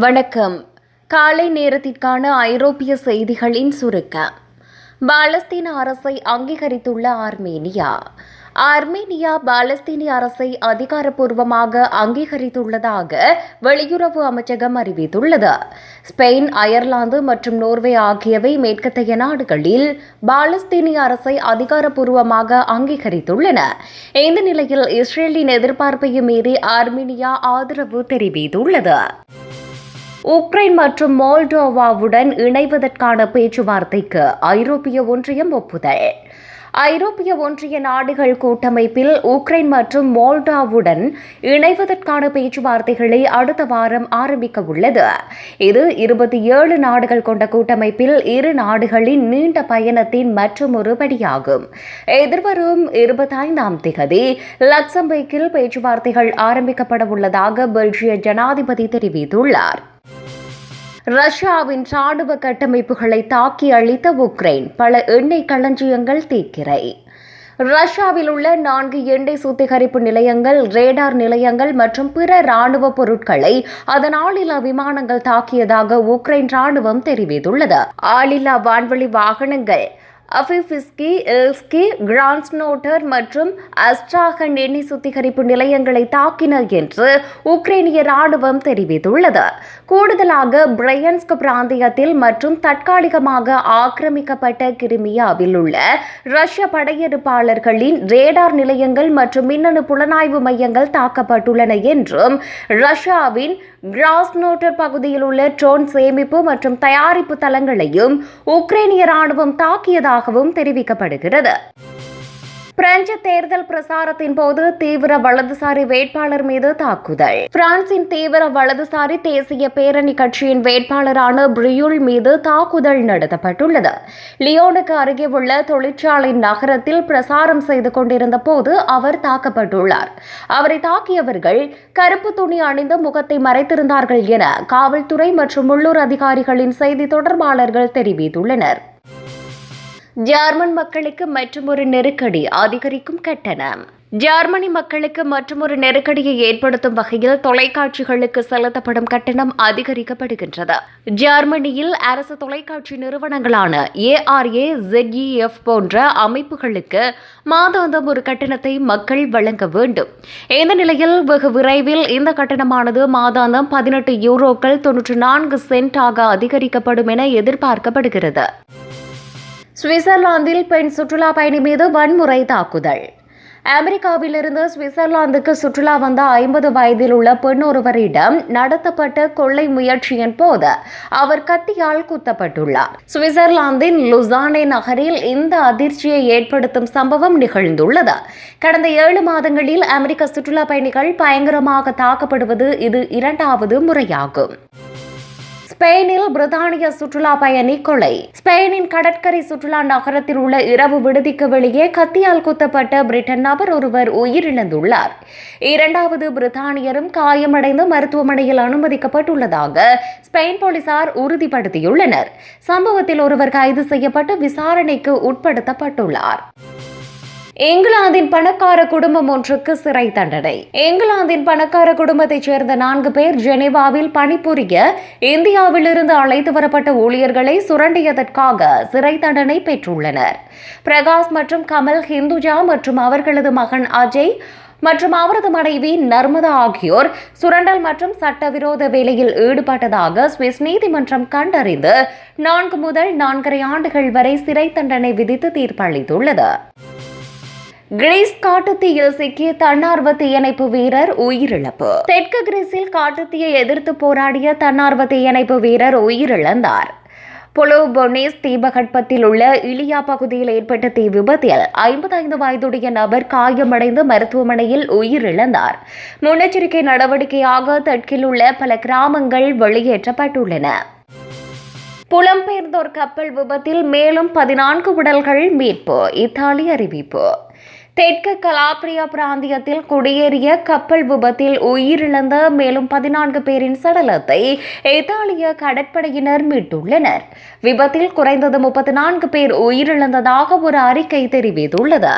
வணக்கம். காலை நேரத்திற்கான ஐரோப்பிய செய்திகளின் சுருக்கம் பாலஸ்தீன அரசை அங்கீகரித்துள்ள ஆர்மேனியா. ஆர்மேனியா பாலஸ்தீனிய அரசை அதிகாரப்பூர்வமாக அங்கீகரித்துள்ளதாக வெளியுறவு அமைச்சகம் அறிவித்துள்ளது. ஸ்பெயின் அயர்லாந்து மற்றும் நோர்வே ஆகியவை மேற்கத்தைய நாடுகளில் பாலஸ்தீனிய அரசை அதிகாரப்பூர்வமாக அங்கீகரித்துள்ளன. இந்த நிலையில் இஸ்ரேலின் எதிர்பார்ப்பையும் மீறி ஆர்மேனியா ஆதரவு தெரிவித்துள்ளது. உக்ரைன் மற்றும் மோல்டோவாவுடன் இணைவதற்கான பேச்சுவார்த்தைக்கு ஐரோப்பிய ஒன்றியம் ஒப்புதல். ஐரோப்பிய ஒன்றிய நாடுகள் கூட்டமைப்பில் உக்ரைன் மற்றும் மோல்டாவுடன் இணைவதற்கான பேச்சுவார்த்தைகளை அடுத்த வாரம் ஆரம்பிக்க உள்ளது. இது இருபத்தி ஏழு நாடுகள் கொண்ட கூட்டமைப்பில் இரு நாடுகளின் நீண்ட பயணத்தின் மற்றும் ஒரு படியாகும் எதிர்வரும் இருபத்தைந்தாம் திகதி லக்சம்பர்கில் பேச்சுவார்த்தைகள் ஆரம்பிக்கப்பட உள்ளதாக பெல்ஜிய ஜனாதிபதி தெரிவித்துள்ளார். ரஷ்யாவின் ராணுவ கட்டமைப்புகளை தாக்கி அழித்த உக்ரைன். பல எண்ணெய் களஞ்சியங்கள் தீக்கிரை. ரஷ்யாவில் உள்ள நான்கு எண்ணெய் சுத்திகரிப்பு நிலையங்கள் ரேடார் நிலையங்கள் மற்றும் பிற ராணுவ பொருட்களை அதன் ஆளில்லா விமானங்கள் தாக்கியதாக உக்ரைன் ராணுவம் தெரிவித்துள்ளது. ஆளில்லா வான்வழி வாகனங்கள் அஃபிஃபிஸ்கி எல்ஸ்கி கிரான்ஸ்னோட்டர் மற்றும் அஸ்ட்ராகன் எண்ணெய் சுத்திகரிப்பு நிலையங்களை தாக்கின என்று உக்ரைனிய ராணுவம் தெரிவித்துள்ளது. கூடுதலாக பிரையன்ஸ்க் பிராந்தியத்தில் மற்றும் தற்காலிகமாக ஆக்கிரமிக்கப்பட்ட கிரிமியாவில் உள்ள ரஷ்ய படையெடுப்பாளர்களின் ரேடார் நிலையங்கள் மற்றும் மின்னணு புலனாய்வு மையங்கள் தாக்கப்பட்டுள்ளன என்றும் ரஷ்யாவின் கிராஸ்னோட்டர் பகுதியில் உள்ள ட்ரோன் சேமிப்பு மற்றும் தயாரிப்பு தளங்களையும் உக்ரைனிய ராணுவம் தாக்கியதாகவும் தெரிவிக்கப்படுகிறது. பிரெஞ்சு தேர்தல் பிரசாரத்தின் போது தீவிர வலதுசாரி வேட்பாளர் மீது தாக்குதல். பிரான்சின் தீவிர வலதுசாரி தேசிய பேரணி கட்சியின் வேட்பாளரான பிரியுல் மீது தாக்குதல் நடத்தப்பட்டுள்ளது. லியோனுக்கு அருகே உள்ள தொழிற்சாலை நகரத்தில் பிரசாரம் செய்து கொண்டிருந்த போது அவர் தாக்கப்பட்டுள்ளார். அவரை தாக்கியவர்கள் கருப்பு துணி அணிந்து முகத்தை மறைத்திருந்தார்கள் என காவல்துறை மற்றும் உள்ளூர் அதிகாரிகளின் செய்தி தொடர்பாளர்கள் தெரிவித்துள்ளனர். ஜெர்மன் மக்களுக்கு மற்றொரு நெருக்கடி அதிகரிக்கும் கட்டணம். ஜெர்மனி மக்களுக்கு மற்றொரு நெருக்கடியை ஏற்படுத்தும் வகையில் தொலைக்காட்சிகளுக்கு செலுத்தப்படும் கட்டணம் அதிகரிக்கப்படுகின்றது. ஜெர்மனியில் அரசு தொலைக்காட்சி நிறுவனங்களான ஏஆர்ஏ ஜெட்இஎஃப் போன்ற அமைப்புகளுக்கு மாதாந்தம் ஒரு கட்டணத்தை மக்கள் வழங்க வேண்டும். இந்த நிலையில் வெகு விரைவில் இந்த கட்டணமானது மாதாந்தம் பதினெட்டு யூரோக்கள் தொன்னூற்றி நான்கு சென்ட் ஆக அதிகரிக்கப்படும் என எதிர்பார்க்கப்படுகிறது. சுவிட்சர்லாந்தில் பெண் சுற்றுலா பயணி மீது வன்முறை தாக்குதல். அமெரிக்காவிலிருந்து சுவிட்சர்லாந்துக்கு சுற்றுலா வந்த ஐம்பது வயதில் உள்ள பெண் ஒருவரிடம் நடத்தப்பட்ட கொள்ளை முயற்சியின் போது அவர் கத்தியால் குத்தப்பட்டுள்ளார். சுவிட்சர்லாந்தின் லுசானே நகரில் இந்த அதிர்ச்சியை ஏற்படுத்தும் சம்பவம் நிகழ்ந்துள்ளது. கடந்த ஏழு மாதங்களில் அமெரிக்க சுற்றுலா பயணிகள் பயங்கரமாக தாக்கப்படுவது இது இரண்டாவது முறையாகும். ஸ்பெயினில் பிரித்தானிய சுற்றுலா பயணி கொலை. ஸ்பெயினின் கடற்கரை சுற்றுலா நகரத்தில் உள்ள இரவு விடுதிக்கு வெளியே கத்தியால் குத்தப்பட்ட பிரிட்டன் நபர் ஒருவர் உயிரிழந்துள்ளார். இரண்டாவது பிரித்தானியரும் காயமடைந்து மருத்துவமனையில் அனுமதிக்கப்பட்டுள்ளதாக ஸ்பெயின் போலீசார் உறுதிப்படுத்தியுள்ளனர். சம்பவத்தில் ஒருவர் கைது செய்யப்பட்டு விசாரணைக்கு உட்படுத்தப்பட்டுள்ளார். இங்கிலாந்தின் பணக்கார குடும்பம் ஒன்றுக்கு சிறை தண்டனை. இங்கிலாந்தின் பணக்கார குடும்பத்தைச் சேர்ந்த நான்கு பேர் ஜெனீவாவில் பணிபுரிய இந்தியாவிலிருந்து அழைத்து வரப்பட்ட ஊழியர்களை சுரண்டியதற்காக சிறை தண்டனை பெற்றுள்ளனர். பிரகாஷ் மற்றும் கமல் ஹிந்துஜா மற்றும் அவர்களது மகன் அஜய் மற்றும் அவரது மனைவி நர்மதா ஆகியோர் சுரண்டல் மற்றும் சட்டவிரோத வேலையில் ஈடுபட்டதாக சுவிஸ் நீதிமன்றம் கண்டறிந்து நான்கு முதல் நான்கரை ஆண்டுகள் வரை சிறை தண்டனை விதித்து தீர்ப்பளித்துள்ளது. கிரீஸ் காட்டுத்தீயில் சிக்கிய தன்னார்வ தீயணைப்பு வீரர் உயிரிழப்பு. தெற்கு கிரீஸில் காட்டுத்தீயை எதிர்த்து போராடிய தன்னார்வ தீயணைப்பு வீரர் உயிரிழந்தார். பொலோபொனேஸ் தீபகற்பத்தில் உள்ள இலியா பகுதியில் ஏற்பட்ட தீ விபத்தில் ஐம்பத்தைந்து வயதுடைய நபர் காயமடைந்து மருத்துவமனையில் உயிரிழந்தார். முன்னெச்சரிக்கை நடவடிக்கையாக தெற்கில் உள்ள பல கிராமங்கள் வெளியேற்றப்பட்டுள்ளன. புலம்பெயர்ந்தோர் கப்பல் விபத்தில் மேலும் பதினான்கு உடல்கள் மீட்பு இத்தாலி அறிவிப்பு. தெற்கு கலாப்ரியா பிராந்தியத்தில் குடியேறிய கப்பல் விபத்தில் உயிரிழந்த மேலும் பதினான்கு பேரின் சடலத்தை இத்தாலிய கடற்படையினர் மீட்டுள்ளனர். விபத்தில் குறைந்தது முப்பத்தி நான்கு பேர் உயிரிழந்ததாக ஒரு அறிக்கை தெரிவித்துள்ளது.